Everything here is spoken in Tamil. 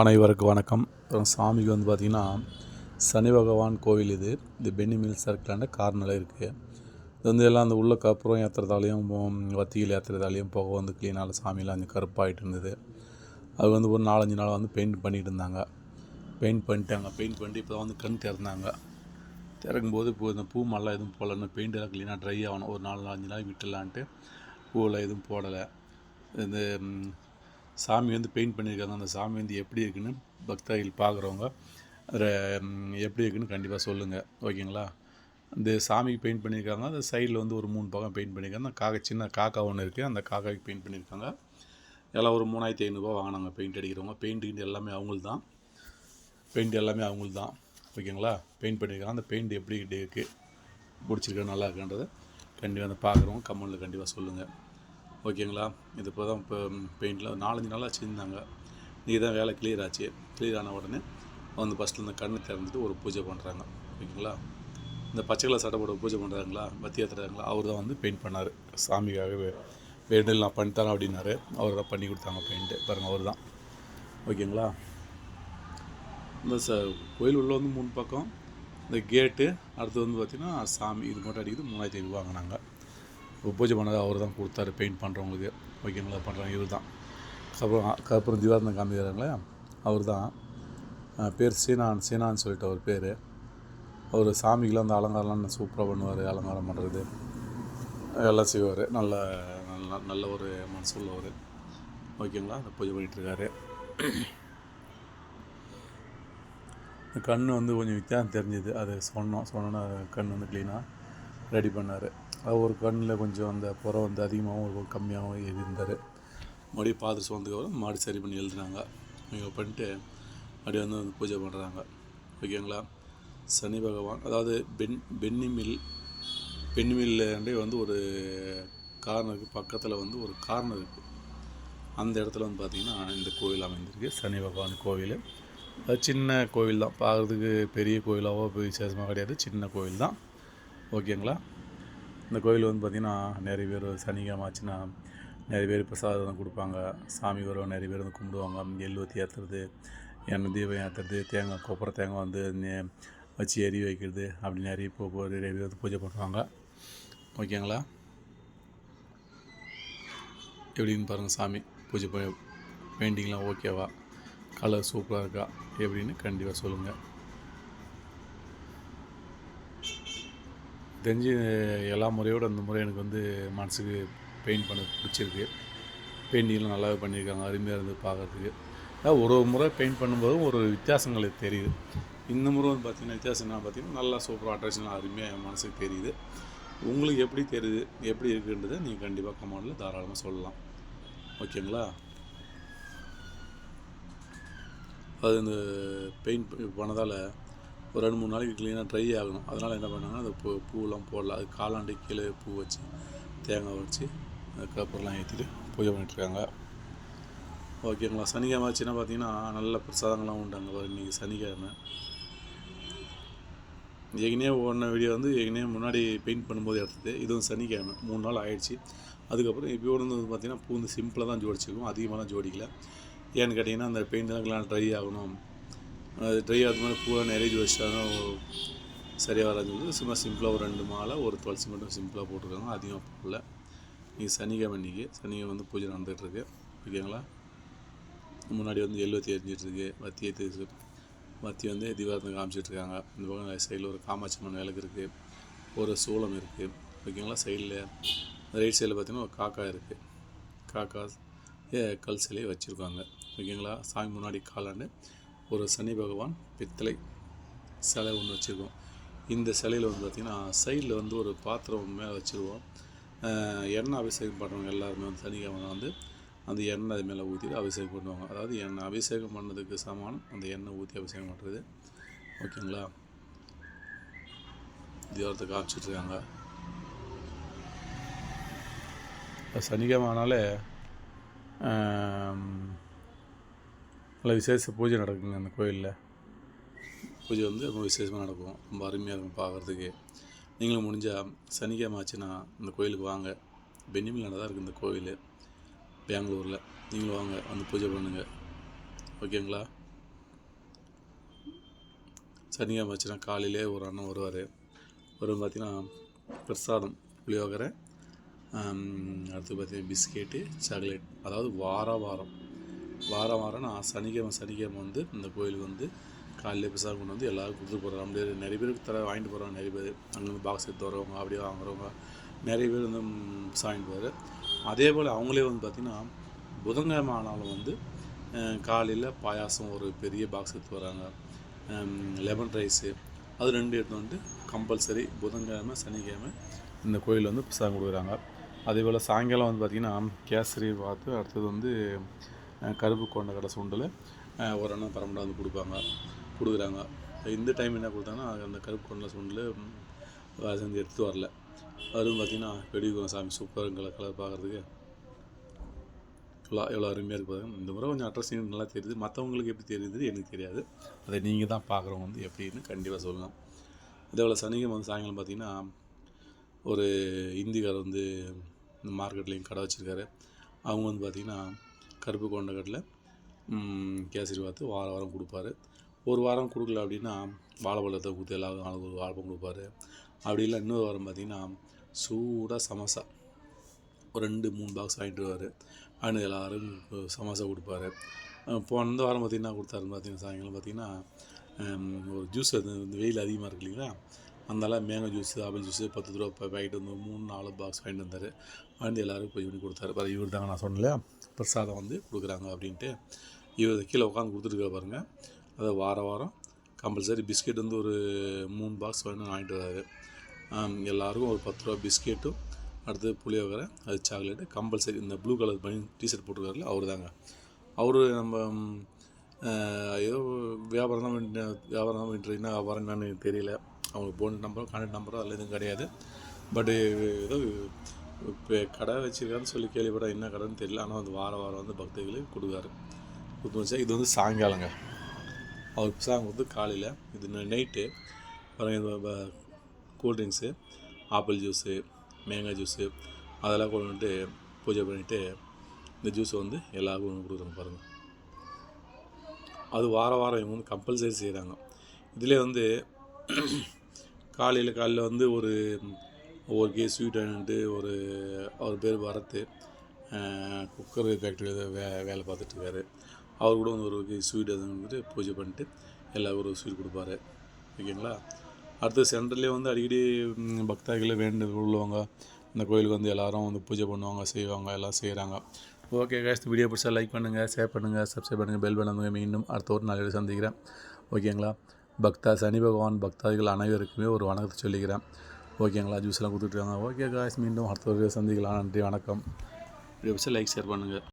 அனைவருக்கு வணக்கம். அப்புறம் சாமிக்கு வந்து பார்த்திங்கன்னா சனி பகவான் கோவில் இது. இது பென்னி மில் சர்க்கிளாண்ட கார்னில் இருக்குது இது வந்து எல்லாம் அந்த உள்ள கப்புறம் ஏற்றுறதாலையும் வத்தியில் ஏற்றுறதாலையும் புகை வந்து க்ளீனாக சாமியெலாம் கொஞ்சம் கருப்பாகிட்டு இருந்தது. அது வந்து ஒரு நாலஞ்சு நாள் வந்து பெயிண்ட் பண்ணிட்டு இருந்தாங்க. பெயிண்ட் பண்ணிட்டாங்க. பெயிண்ட் பண்ணிட்டு இப்போ தான் வந்து கண் திறந்தாங்க. திறக்கும்போது இப்போ இந்த பூ மல்லாம் எதுவும் போடலன்னு பெயிண்ட் எல்லாம் க்ளீனாக ட்ரை ஆகணும். ஒரு நாலு நாலஞ்சு நாள் விட்டுலான்ட்டு பூவெல்லாம் எதுவும் போடலை. இந்த சாமி வந்து பெயிண்ட் பண்ணியிருக்காங்க. அந்த சாமி வந்து எப்படி இருக்குன்னு பக்தர்கள் பார்க்குறவங்க. அதில் எப்படி இருக்குன்னு கண்டிப்பாக சொல்லுங்கள் ஓகேங்களா? இந்த சாமிக்கு பெயிண்ட் பண்ணியிருக்காங்க. அந்த சைடில் வந்து ஒரு மூணு பக்கம் பெயிண்ட் பண்ணியிருக்காங்க. அந்த காக்கா சின்ன காக்கா ஒன்று இருக்குது அந்த காக்காவுக்கு பெயிண்ட் பண்ணியிருக்காங்க. எல்லாம் ஒரு மூணாயிரத்தி ஐநூறுபா வாங்கினாங்க பெயிண்ட் அடிக்கிறவங்க. பெயிண்ட்டு எல்லாமே அவங்களுக்கு தான் பெயிண்ட் எல்லாமே அவங்களுக்கு தான் ஓகேங்களா? பெயிண்ட் பண்ணியிருக்காங்க. அந்த பெயிண்ட் எப்படி இருக்குது பிடிச்சிருக்கா நல்லா இருக்குன்றதை கண்டிப்பாக அந்த பார்க்குறவங்க கமெண்டில் கண்டிப்பாக சொல்லுங்கள் ஓகேங்களா? இது இப்போ தான் இப்போ பெயிண்டில் நாலஞ்சு நாளாக வச்சுருந்தாங்க. இன்றைக்கி தான் வேலை கிளியர் ஆச்சு. கிளியர் ஆன உடனே வந்து ஃபஸ்ட்டில் இந்த கண்ணு திறந்துட்டு ஒரு பூஜை பண்ணுறாங்க ஓகேங்களா? இந்த பச்சை கலர் சட்டை போட பூஜை பண்ணுறாங்களா பத்தி ஏற்றுறாங்களா அவர் தான் வந்து பெயிண்ட் பண்ணார். சாமிக்காகவே வேண்டல் நான் பண்ணித்தரேன் அப்படின்னாரு. அவர் தான் பண்ணி கொடுத்தாங்க பெயிண்ட்டு பாருங்கள் அவர் தான். ஓகேங்களா? இந்த ச கோயில் உள்ள வந்து மூணு பக்கம். இந்த கேட்டு அடுத்து வந்து பார்த்திங்கன்னா சாமி. இது மட்டும் அடிக்குது. மூணாயிரத்தி ஐநூறு வாங்கினாங்க. பூஜை பண்ணதை அவர் தான் கொடுத்தாரு பெயிண்ட் பண்ணுறவங்களுக்கு ஓகேங்களா பண்ணுறாங்க இவர் தான். அப்புறம் அப்புறம் திவாரந்தம் காமிக்கிறாங்களே அவர் தான். பேர் சீனான் சீனான்னு சொல்லிட்டு அவர் பேர். அவர் சாமிக்கெலாம் அந்த அலங்காரம்லாம் சூப்பராக பண்ணுவார் அலங்காரம் பண்ணுறது எல்லாம் செய்வார். நல்ல நல்ல நல்ல ஒரு மனசு உள்ளவர் ஓகேங்களா? அந்த பூஜை பண்ணிகிட்ருக்காரு கண் வந்து கொஞ்சம் வித்தியாசம் தெரிஞ்சுது. அது சொன்னோம் சொன்னோன்னா கண் வந்து க்ளீனாக ரெடி பண்ணார். ஒரு கண்ணில் கொஞ்சம் அந்த புறம் வந்து அதிகமாகவும் ஒரு கம்மியாகவும் இருந்தார் மறுபடியும் பார்த்து சொன்னதுக்கப்புறம் மாடி சரி பண்ணி எழுதுனாங்க. இவங்க பண்ணிட்டு அப்படியே வந்து வந்து பூஜை பண்ணுறாங்க ஓகேங்களா சனி பகவான் அதாவது பென் பென்னி மில் பென்னி மில்லுண்டே வந்து ஒரு கார்னர் இருக்குது பக்கத்தில் வந்து ஒரு கார்னர் இருக்குது அந்த இடத்துல வந்து பார்த்திங்கன்னா இந்த கோவில் அமைந்திருக்கு. சனி பகவான் கோவில். அது சின்ன கோவில் தான் பார்க்குறதுக்கு பெரிய கோயிலாவோ விசேஷமாக கிடையாது. சின்ன கோவில் தான் ஓகேங்களா இந்த கோயில் வந்து பார்த்திங்கன்னா நிறைய பேர் சனிக்கிழமை ஆச்சுன்னா நிறைய பேர் பிரசாதம் கொடுப்பாங்க. சாமி வரும் நிறைய பேர் வந்து கும்பிடுவாங்க. எள்ளு ஊற்றி ஏற்றுறது எண்ணெய் தீபம் ஏற்றுறது தேங்காய் கொப்பரை தேங்காய் வந்து வச்சு எரி வைக்கிறது அப்படி நிறைய இப்போ நிறைய பேர் வந்து பூஜை பண்ணுவாங்க. ஓகேங்களா? எப்படின்னு பாருங்கள் சாமி. பூஜை பெயிண்டிங்லாம் ஓகேவா? கலர் சூப்பராக இருக்கா? எப்படின்னு கண்டிப்பாக சொல்லுங்கள் தெரிஞ்சு எல்லா முறையோட அந்த முறை எனக்கு வந்து மனசுக்கு பெயிண்ட் பண்ண பிடிச்சிருக்கு. பெயிண்டிங்லாம் நல்லாவே பண்ணியிருக்காங்க அருமையாக இருந்து பார்க்குறதுக்கு. அதாவது ஒரு ஒரு முறை பெயிண்ட் பண்ணும்போதும் ஒரு வித்தியாசங்கள் தெரியுது. இந்த முறை வந்து பார்த்திங்கன்னா வித்தியாசம் என்ன பார்த்தீங்கன்னா நல்லா சூப்பராக அட்ராக்ஷனாக அருமையாக என் மனசுக்கு தெரியுது. உங்களுக்கு எப்படி தெரியுது எப்படி இருக்குன்றதை நீங்கள் கண்டிப்பாக கமெண்டில் தாராளமாக சொல்லலாம். ஓகேங்களா? அது இந்த பெயிண்ட் பண்ணதால் ஒரு ரெண்டு மூணு நாளைக்கு க்ளீனாக ட்ரை ஆகணும். அதனால் என்ன பண்ணாங்கன்னா அந்த பூ பூவெலாம் போடல. அது காலாண்டு கீழே பூ வச்சு தேங்காய் வச்சு கப்பரெலாம் ஏற்றிட்டு பூஜை பண்ணிட்டுருக்காங்க. ஓகேங்களா சனிக்கிழமை ஆச்சுன்னா பார்த்தீங்கன்னா நல்ல பிரசாதங்கள்லாம் உண்டாங்க இன்றைக்கி சனிக்கிழமை. ஏற்கனவே ஓடின வீடியோ வந்து ஏற்கனவே முன்னாடி பெயிண்ட் பண்ணும்போது எடுத்தது. இதுவும் சனிக்கிழமை. மூணு நாள் ஆயிடுச்சு. அதுக்கப்புறம் இப்போ வந்து பார்த்தீங்கன்னா பூ வந்து சிம்பிளாக தான் ஜோடிச்சிருக்கும். அதிகமாகலாம் ஜோடிக்கல. ஏன்னு கேட்டிங்கன்னா அந்த பெயிண்ட்லாம் ட்ரை ஆகணும். அது ட்ரை மாதிரி பூலாம் நிறைய ஜோடிச்சிட்டாங்க சரியாக வராது வந்து சும்மா சிம்பிளாக ஒரு ரெண்டு மாலை ஒரு துளசி மட்டும் சிம்பிளாக போட்டிருக்காங்க. அதிகமாக போடல. இன்றைக்கி சனிக்கிழமை இன்றைக்கி சனிக்கிழமை வந்து பூஜை நடந்துகிட்ருக்கு ஓகேங்களா முன்னாடி வந்து எழுபத்தி எரிஞ்சிட்ருக்கு வத்தி ஏற்றி வத்தி வந்து தீபாரத்தை காமிச்சிட்ருக்காங்க இந்த பக்கம் சைடில் ஒரு காமாட்சி மண் விளக்கு இருக்குது ஒரு சூளம் இருக்குது ஓகேங்களா சைடில் ரைட் சைடில் பார்த்திங்கன்னா ஒரு காக்கா இருக்குது காக்கா ஏ கல் சிலையை வச்சுருக்காங்க. ஓகேங்களா சாமி முன்னாடி காலாண்டு. ஒரு சனி பகவான் பித்தளை சிலை ஒன்று வச்சுருக்கோம். இந்த சிலையில் வந்து பார்த்திங்கன்னா சைடில் வந்து ஒரு பாத்திரம் மேலே வச்சுருவோம். எண்ணெய் அபிஷேகம் பண்ணுறவங்க எல்லாருமே வந்து சனிக்கிழமை வந்து அந்த எண்ணெய் அது மேலே ஊற்றிட்டு அபிஷேகம் பண்ணுவாங்க. அதாவது எண்ணெய் அபிஷேகம் பண்ணதுக்கு சமானம் அந்த எண்ணெய் ஊற்றி அபிஷேகம் பண்ணுறது ஓகேங்களா? தீவிரத்தை காமிச்சிட்ருக்காங்க. சனிக்கிழமை ஆனாலே நல்ல விசேஷ பூஜை நடக்குங்க அந்த கோயிலில். பூஜை வந்து ரொம்ப விசேஷமாக நடக்கும். ரொம்ப அருமையாக இருக்கும் பார்க்குறதுக்கு நீங்களும் முடிஞ்சால் சனிக்கிழமை ஆச்சுன்னா இந்த கோயிலுக்கு வாங்க. பென்னிமிலான தான் இருக்குது இந்த கோயில். பெங்களூரில். நீங்களும் வாங்க வந்து பூஜை பண்ணுங்கள் ஓகேங்களா? சனிக்கிழமை ஆச்சுன்னா காலையிலே ஒரு அண்ணன் வருவார். வரும் பார்த்தீங்கன்னா பிரசாதம் புளியோகரை அடுத்து பார்த்தீங்கன்னா பிஸ்கெட்டு சாக்லேட். அதாவது வார வாரம். வாரம் வாரம் நான் சனிக்கிழமை சனிக்கிழமை வந்து இந்த கோயிலுக்கு வந்து காலையில் பிரசாதம் கொண்டு வந்து எல்லாருக்கும் கொடுத்து போகிறாங்க அப்படியே நிறைய பேருக்கு தர வாங்கிட்டு போகிறாங்க நிறைய பேர். அங்கேருந்து பாக்ஸ் எடுத்து வரவங்க அப்படியே வாங்குறவங்க நிறைய பேர் வந்து வாங்கிட்டு போகிறார் அதே போல் அவங்களே வந்து பார்த்திங்கன்னா புதன்கிழமை ஆனாலும் வந்து காலையில் பாயாசம் ஒரு பெரிய பாக்ஸ் எடுத்து வராங்க லெமன் ரைஸு அது ரெண்டு எடுத்து வந்துட்டு கம்பல்சரி புதன்கிழமை சனிக்கிழமை இந்த கோயிலில் வந்து பிரசாதம் கொடுக்குறாங்க. அதே போல் சாயங்காலம் வந்து பார்த்திங்கன்னா கேசரி பார்த்து அடுத்தது வந்து கருப்பு கொண்ட கடை சுண்டல் ஒரு அண்ணா பரம்பரை வந்து கொடுப்பாங்க கொடுக்குறாங்க. இந்த டைம் என்ன கொடுத்தாங்கன்னா அந்த கருப்பு கொண்ட சுண்டல் ம், வந்து எடுத்து வரல. அதுவும் பார்த்திங்கன்னா வெடிக்கும் சாமி சூப்பருங்களை கலர் பார்க்குறதுக்கு எவ்வளோ எவ்வளோ அருமையாக இருக்குது இந்த முறை கொஞ்சம் அட்ரஸிங் நல்லா தெரியுது. மற்றவங்களுக்கு எப்படி தெரியுது எனக்கு தெரியாது. அதை நீங்கள் தான் பார்க்குறவங்க வந்து எப்படின்னு கண்டிப்பாக சொல்லலாம். அதே போல் சனிக்கிழமை வந்து சாயங்காலம் பார்த்தீங்கன்னா ஒரு இந்திக்கார் வந்து இந்த மார்க்கெட்லேயும் கடை வச்சுருக்காரு. அவங்க வந்து பார்த்திங்கன்னா கருப்பு கொண்டக்கடலை கேசரி பார்த்து வாரம் வாரம் கொடுப்பாரு. ஒரு வாரம் கொடுக்கல அப்படின்னா வாழைப்பழத்தை ஊற்றி எல்லாரும் நாளுக்கு ஒரு வாழைப்பழம் கொடுப்பாரு. அப்படி இல்லை இன்னொரு வாரம் பார்த்திங்கன்னா சூடாக சமோசா. ஒரு ரெண்டு மூணு பாக்ஸ் வாங்கிட்டு வருவார். வாங்கிட்டு எல்லோரும் சமோசா கொடுப்பாரு. அஹ் போன வாரம் பார்த்திங்கன்னா கொடுத்தாருன்னு பார்த்தீங்கன்னா சாயங்காலம் பார்த்திங்கன்னா ஒரு ஜூஸ் அது வந்து வெயில் அதிகமாக இருக்கு இல்லைங்களா? அதனால மேங்கோ ஜூஸு ஆப்பிள் ஜூஸு பத்து ரூபா பேக்கெட் வந்து மூணு நாலு பாக்ஸ் வாங்கிட்டு வந்தார். வந்து எல்லோரும் போய் பண்ணி கொடுத்தாரு. பாரு இவர் தாங்க நான் சொன்னேன் பிரசாதம் வந்து கொடுக்குறாங்க அப்படின்ட்டு. இவர் கீழே உட்காந்து கொடுத்துருக்க பாருங்கள் அதை வார வாரம் கம்பல்சரி பிஸ்கெட் வந்து ஒரு மூணு பாக்ஸ் வேணும் வாங்கிட்டு வராரு. எல்லாருக்கும் ஒரு பத்து ரூபா பிஸ்கெட்டும் அடுத்து புளியோகரை அது சாக்லேட்டு கம்பல்சரி இந்த ப்ளூ கலர் பண்ணி டிஷர்ட் போட்டிருக்காருல அவர் தாங்க அவர் நம்ம ஏதோ வியாபாரம் தான் வியாபாரம் தான் பண்ணிட்டு என்ன வியாபாரம் என்னன்னு எனக்கு தெரியல. அவங்களுக்கு ஃபோன் நம்பரோ கான்டாக்ட் நம்பரோ அதில் எதுவும் கிடையாது. பட்டு ஏதோ இப்போ கடை வச்சிருக்காருன்னு சொல்லி கேள்விப்பட்டேன் என்ன கடைன்னு தெரியல. ஆனால் வந்து வார வாரம் வந்து பக்தர்களுக்கு கொடுக்காரு கொடுத்து வச்சா இது வந்து சாயங்காலங்க. அவர் பிரசாதம் வந்து காலையில் இது நைட்டு பாருங்க கூல்ட்ரிங்க்ஸு ஆப்பிள் ஜூஸு மேங்காய் ஜூஸு அதெல்லாம் கொண்டு வந்துட்டு பூஜை பண்ணிவிட்டு இந்த ஜூஸை வந்து எல்லாருக்கும் கொண்டு கொடுக்குறாங்க பாருங்கள் அது வார வாரம் இவங்க வந்து கம்பல்சரி செய்கிறாங்க இதிலே வந்து காலையில் காலையில் வந்து ஒரு ஒவ்வொரு கே ஸ்வீட் வாங்கிட்டு ஒரு அவர் பேர் பரத் குக்கர் ஃபேக்ட்ரியில் வே வேலை பார்த்துட்ருக்காரு. அவர் கூட வந்து ஒரு கே ஸ்வீட் அது வந்துட்டு பூஜை பண்ணிட்டு எல்லாருக்கும் ஒரு ஸ்வீட் கொடுப்பாரு. ஓகேங்களா? அடுத்து சென்டர்லேயே வந்து அடிக்கடி ம், வேண்டு உள்ளவங்க இந்த கோயிலுக்கு வந்து எல்லாரும் வந்து பூஜை பண்ணுவாங்க செய்வாங்க எல்லாம் செய்கிறாங்க ஓகே கேஸ் வீடியோ பிடிச்சா லைக் பண்ணுங்கள் ஷேர் பண்ணுங்கள் சப்ஸ்கிரைப் பண்ணுங்கள் பெல் பண்ணுங்க மீண்டும் அடுத்த ஒரு நாள் சந்திக்கிறேன். ஓகேங்களா? பக்தா சனி பகவான் பக்தாதிகள் அனைவருக்குமே ஒரு வணக்கத்தை சொல்லிக்கிறேன். ஓகேங்களா? ஜூஸ்லாம் கொடுத்துட்ருக்காங்க ஓகே காய்ஸ் மீண்டும் அடுத்த ஒரு சந்திக்கலாம். நன்றி வணக்கம். வீடியோ லைக் ஷேர் பண்ணுங்கள்